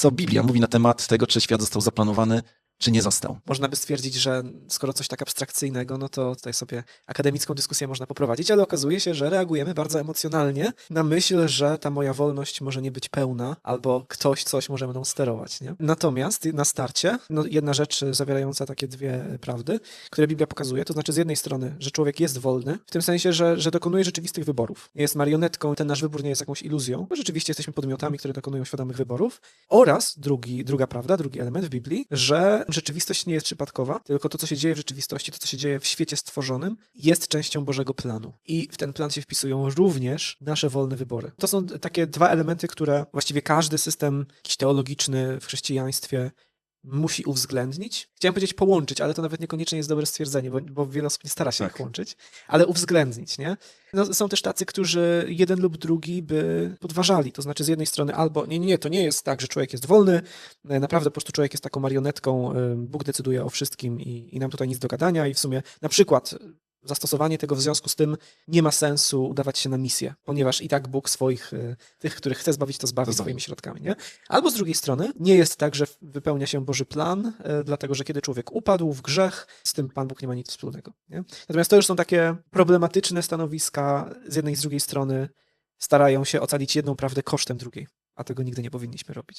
co Biblia mówi na temat tego, czy świat został zaplanowany, czy nie został. Można by stwierdzić, że skoro coś tak abstrakcyjnego, no to tutaj sobie akademicką dyskusję można poprowadzić, ale okazuje się, że reagujemy bardzo emocjonalnie na myśl, że ta moja wolność może nie być pełna, albo ktoś coś może mną sterować. Nie? Natomiast na starcie, no jedna rzecz zawierająca takie dwie prawdy, które Biblia pokazuje, to znaczy z jednej strony, że człowiek jest wolny, w tym sensie, że, że dokonuje rzeczywistych wyborów. Jest marionetką, ten nasz wybór nie jest jakąś iluzją, bo rzeczywiście jesteśmy podmiotami, które dokonują świadomych wyborów. Oraz drugi, druga prawda, drugi element w Biblii, że rzeczywistość nie jest przypadkowa, tylko to, co się dzieje w rzeczywistości, to, co się dzieje w świecie stworzonym, jest częścią Bożego planu. I w ten plan się wpisują również nasze wolne wybory. To są takie dwa elementy, które właściwie każdy system jakiś teologiczny w chrześcijaństwie musi uwzględnić. Chciałem powiedzieć połączyć, ale to nawet niekoniecznie jest dobre stwierdzenie, bo, bo wiele osób nie stara się Tak. ich łączyć, ale uwzględnić, nie? No, są też tacy, którzy jeden lub drugi by podważali. To znaczy, z jednej strony, albo nie, nie, to nie jest tak, że człowiek jest wolny, e, naprawdę po prostu człowiek jest taką marionetką, e, Bóg decyduje o wszystkim i, i nam tutaj nic do gadania, i w sumie na przykład zastosowanie tego w związku z tym nie ma sensu udawać się na misję, ponieważ i tak Bóg swoich, e, tych, których chce zbawić, to zbawi To swoimi środkami, nie? Albo z drugiej strony, nie jest tak, że wypełnia się Boży plan, e, dlatego że kiedy człowiek upadł w grzech, z tym Pan Bóg nie ma nic wspólnego. Nie? Natomiast to już są takie problematyczne stanowiska, z jednej i z drugiej strony starają się ocalić jedną prawdę kosztem drugiej, a tego nigdy nie powinniśmy robić.